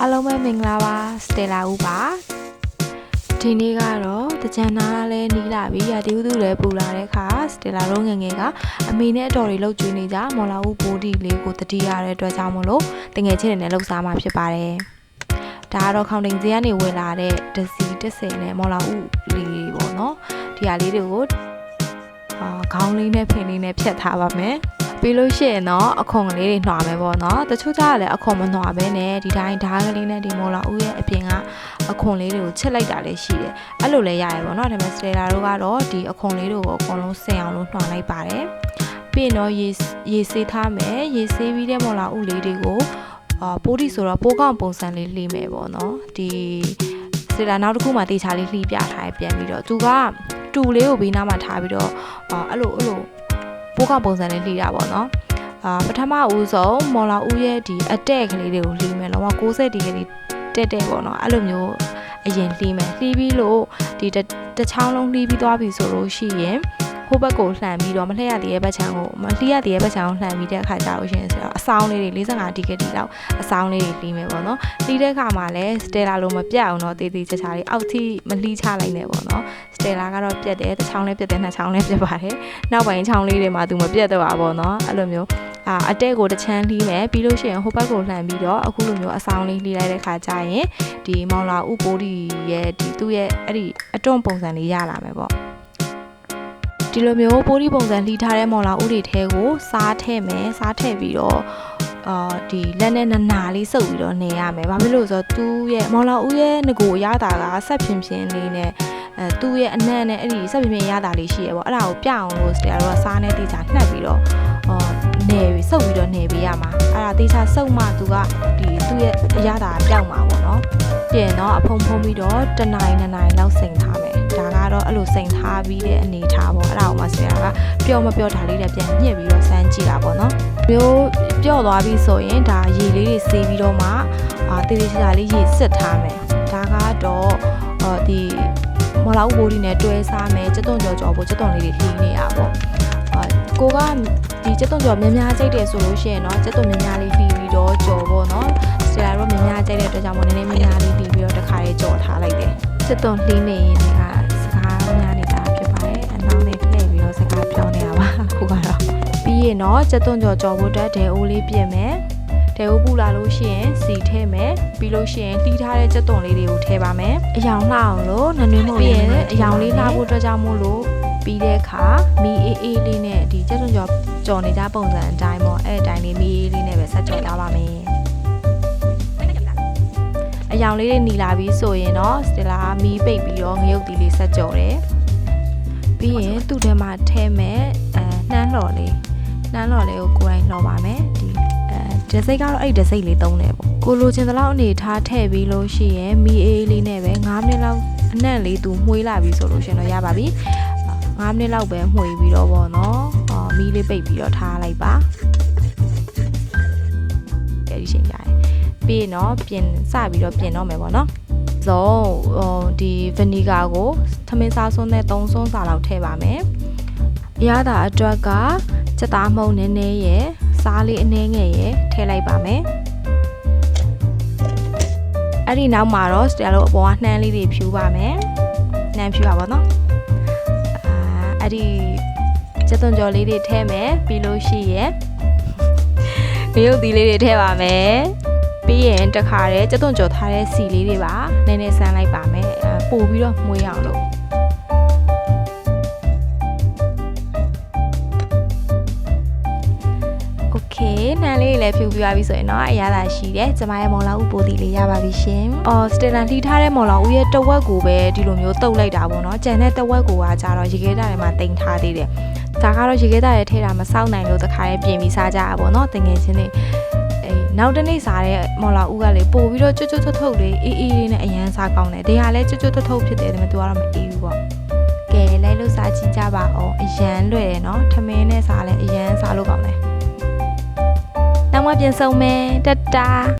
အားလုံးပဲမင်္ဂလာပါစတေလာဦးပါဒီနေ့ကတော့တကြံနာလဲနီးလာပြီရာတီဥသူလည်းပူလာတဲ့ခါစတေလာတို့ငယ်ငယ်ကအမေနဲ့အတော်တွေလှုပ်ကျွေးနေကြမော်လာဦးဘိုးဒီလေးကိုတတိရတဲ့အတွက်ကြောင့်မလို့တငယ်ချင်းတွေနဲ့လှုပ်ရှားမှာဖြစ်ပါတယ်ဒါကတော့ခေါင်တိန်စီကနေဝင်လာတဲ့ဒစီ30နဲ့မော်လာဦးလေးပေါ့နော်ဒီဟာလေးတွေကိုအာခေါင်းလေးနဲ့ဖင်လေးနဲ့ဖြတ်ထားပါမယ် ပြီးလို့ရှိရင်တော့အခွန်ကလေးတွေနှွာမယ်ပေါ့နော်တချို့ကြကလည်းအခွန်မနှွာပဲနဲ့ဒီတိုင်းဓာတ်ကလေးနဲ့ဒီမော်လာဦးရဲ့အပြင်ကအခွန်လေးတွေကိုချက်လိုက်တာလည်းရှိတယ်အဲ့လိုလည်းရရပေါ့နော်ဒါပေမဲ့စတေလာတို့ကတော့ဒီအခွန်လေးတွေကိုအကုန်လုံးဆင်အောင်လို့နှွာလိုက်ပါတယ်ပြီးရင်တော့ရေရေဆေးထားမယ်ရေဆေးပြီးတဲ့မော်လာဦးလေးတွေကိုအာပိုးဒီဆိုတော့ပိုးကောင်ပုံစံလေးလှီးမယ်ပေါ့နော်ဒီစတေလာနောက်တစ်ခုမှတေချာလေးလှီးပြထားရပြန်ပြီးတော့သူကတူလေးကိုဘေးနားမှာထားပြီးတော့အာအဲ့လိုအဲ့လို ပိုးကောင်ပုံစံလေးလှီးတာပေါ့နော်အာပထမဦးဆုံးမော်လာဦးရဲ့ဒီအတက်ကလေးတွေကိုလှီးမယ်လောက60ဒီကလေးတက်တက်ပေါ့နော်အဲ့လိုမျိုးအရင်လှီးမယ်လှီးပြီးလို့ဒီတစ်ချောင်းလုံးလှီးပြီးသွားပြီဆိုလို့ရှိရင် ဟိုဘက်ကိုလှန်ပြီးတော့မလှည့်ရသေးတဲ့ဘက်ချမ်းကိုမလှည့်ရသေးတဲ့ဘက်ချမ်းကိုလှန်ပြီးတဲ့အခါကျတော့ရှင်ဆိုတော့အဆောင်လေးတွေ45ဒီကတိလောက်အဆောင်လေးတွေလှီးမယ်ပေါ့နော်လှီးတဲ့အခါမှာလည်းစတေလာလိုမပြတ်အောင်တော့တေးသေးချာချာလေးအောက်ထိမလှီးချလိုက်နဲ့ပေါ့နော်စတေလာကတော့ပြတ်တယ်တစ်ချောင်းလေးပြတ်တယ်နှစ်ချောင်းလေးပြတ်ပါတယ်နောက်ပိုင်းချောင်းလေးတွေမှာသူမပြတ်တော့ပါပေါ့နော်အဲ့လိုမျိုးအာအတဲကိုတစ်ချမ်းလှီးမယ်ပြီးလို့ရှိရင်ဟိုဘက်ကိုလှန်ပြီးတော့အခုလိုမျိုးအဆောင်လေးလှီးလိုက်တဲ့ခါကျရင်ဒီမောင်လာဥပိုးဒီရဲ့ဒီသူ့ရဲ့အဲ့ဒီအတွန့်ပုံစံလေးရလာမယ်ပေါ့ ဒီလိုမျိုးပိုးဒီပုံစံလှီးထားတဲ့မော်လာဥတွေထဲကိုစားထည့်မယ်စားထည့်ပြီးတော့အာဒီလက်နဲ့နနာလေးစုပ်ပြီးတော့နေရမယ်။ဘာဖြစ်လို့ဆိုတော့သူ့ရဲ့မော်လာဦးရဲ့ငကိုအရသာကဆက်ဖြင်းဖြင်းလေးနဲ့အဲသူ့ရဲ့အနံ့နဲ့အဲ့ဒီဆက်ဖြင်းဖြင်းရသာလေးရှိရပေါ့။အဲ့ဒါကိုပြအောင်လို့စတရာတော့စားနဲ့တေချာနှက်ပြီးတော့အော်နေပြီးစုပ်ပြီးတော့နေပေးရမှာ။အဲ့ဒါတေချာစုပ်မှသူကဒီသူ့ရဲ့အရသာပြောက်မှာပေါ့နော်။ပြင်တော့အဖုံဖုံပြီးတော့တနိုင်နှစ်နိုင်လောက်စိန်ထားမယ်။ဒါကတော့အဲ့ လိုစိန်ထားပြီးတဲ့အနေထားပေါ့။အဲ့ဒါကိုမှစတရာကပျော့မပျော့ဒါလေးတွေပြန်ညှစ်ပြီးတော့စမ်းကြည့်တာပေါ့နော်။မျိုးပျော့သွားပြီဆိုရင်ဒါရေလေးတွေဆေးပြီးတော့မှအာတေးသေးချာလေးရေစစ်ထားမယ်ဒါကတော့အော်ဒီမော်လာဥဘိုးဒီနဲ့တွဲစားမယ်စက်သွန်ကြော်ကြော်ဖို့စက်သွန်လေးတွေလှီးနေရပေါ့အာကိုကဒီစက်သွန်ကြော်များများကြိုက်တယ်ဆိုလို့ရှိရင်တော့စက်သွန်များများလေးလှီးပြီးတော့ကြော်ပေါ့နော်စတရာတော့များများကြိုက်တဲ့အတွက်ကြောင့်မို့နည်းနည်းများများလေးလှီးပြီးတော့တစ်ခါလေးကြော်ထားလိုက်တယ်စက်သွန်လှီးနေရင်ကစ ပြီးရင်တော့စက်သွန်ကြော်ကြော်ဖို့အတွက်ဒဲအိုးလေးပြင်မယ်တဲဦးပူလာလို့ရှိရင်စီထဲမယ်ပြီးလို့ရှိရင်လှီးထားတဲ့ကြက်သွန်လေးတွေကိုထည့်ပါမယ်အယောင်လှအောင်လို့နနွေးမုံပြီးရင်အယောင်လေးလှဖို့အတွက်ကြောင့်မို့လို့ပြီးတဲ့အခါမီအေးအေးလေးနဲ့ဒီကြက်သွန်ကြော်ကြော်နေကြပုံစံအတိုင်းပေါ့အဲ့အတိုင်းလေးမီအေးလေးနဲ့ပဲဆက်ကြော်ကြပါမယ်အယောင်လေးတွေหนีလာပြီးဆိုရင်တော့စတလာမီးပိတ်ပြီးတော့ငရုတ်တီလေးဆက်ကြော်တယ်ပြီးရင်သူ့ထဲမှာထဲမဲ့အဲနှမ်းလှော်လေး နှမ်းလှော်လေးကိုကိုယ်တိုင်လှော်ပါမယ်ဒီဒစိတ်ကတော့အဲ့ဒစိတ်လေးသုံးတယ်ပေါ့ကိုလိုချင်သလောက်အနေထားထည့်ပြီးလို့ရှိရင်မီအေးလေးနဲ့ပဲ9မိနစ်လောက်အနက်လေးသူမှွေးလာပြီဆိုလို့ရှင်တော့ရပါပြီ9မိနစ်လောက်ပဲမှွေပြီးတော့ပေါ့နော်အော်မီးလေးပိတ်ပြီးတော့ထားလိုက်ပါအဲ့ဒီချိန်ကြရင်ပြီးရင်တော့ပြင်စပြီးတော့ပြင်တော့မယ်ပေါ့နော်ဆိုဟိုဒီဗနီဂါကို သမင်းစားစွန်းနဲ့3စွန်းစာလောက်ထည့်ပါမယ်အရသာအတွက်က စက်သားမုံနည်းနည်းရဲ့စားလေးအနှဲငယ်ရဲ့ထည့်လိုက်ပါမယ်အဲ့ဒီနောက်မှာတော့စတရာလို့အပေါ်ကနှမ်းလေးတွေဖြူပါမယ်နှမ်းဖြူပါပေါ့နော်အာအဲ့ဒီစက်သွန်ကြော်လေးတွေထည့်မယ်ပြီးလို့ရှိရဲ့မြုပ်သီးလေးတွေထည့်ပါမယ်ပြီးရင်တခါတည်းစက်သွန်ကြော်ထားတဲ့စီလေးတွေပါနည်းနည်းဆန်းလိုက်ပါမယ်ပို့ပြီးတော့မွေးအောင်လို့ เคနှမ်းလေးလည်းဖြူပြသွားပြီဆိုရင်တော့အရသာရှိတယ်ကျမရဲ့မော်လာဥပိုတီလေးရပါပြီရှင်။အော်စတေလန်လှီးထားတဲ့မော်လာဥရဲ့တဝက်ကိုပဲဒီလိုမျိုးတုပ်လိုက်တာပေါ့နော်။ကြံတဲ့တဝက်ကိုကကြတော့ရေခဲတာထဲမှာတင်ထားသေးတယ်။ဒါကတော့ရေခဲတာထဲထဲတာမဆောက်နိုင်လို့တခါလေးပြင်ပြီးစားကြတာပေါ့နော်။တငယ်ချင်းတွေအေးနောက်တစ်နေ့စားတဲ့မော်လာဥကလေပို့ပြီးတော့ကျွတ်ကျွတ်ထုတ်ထုတ်လေးအေးအေးလေးနဲ့အရန်စားကောင်းတယ်။ဒီဟာလည်းကျွတ်ကျွတ်ထုတ်ထုတ်ဖြစ်တယ်ဒါပေမဲ့သူကတော့မအေးဘူးပေါ့။ကဲလိုက်လို့စားကြည့်ကြပါအောင်အရန်လွယ်တယ်နော်။ထမင်းနဲ့စားလဲအရန်စားလို့ကောင်းတယ်။နောက် မှပြန်ဆုံမယ်တတာ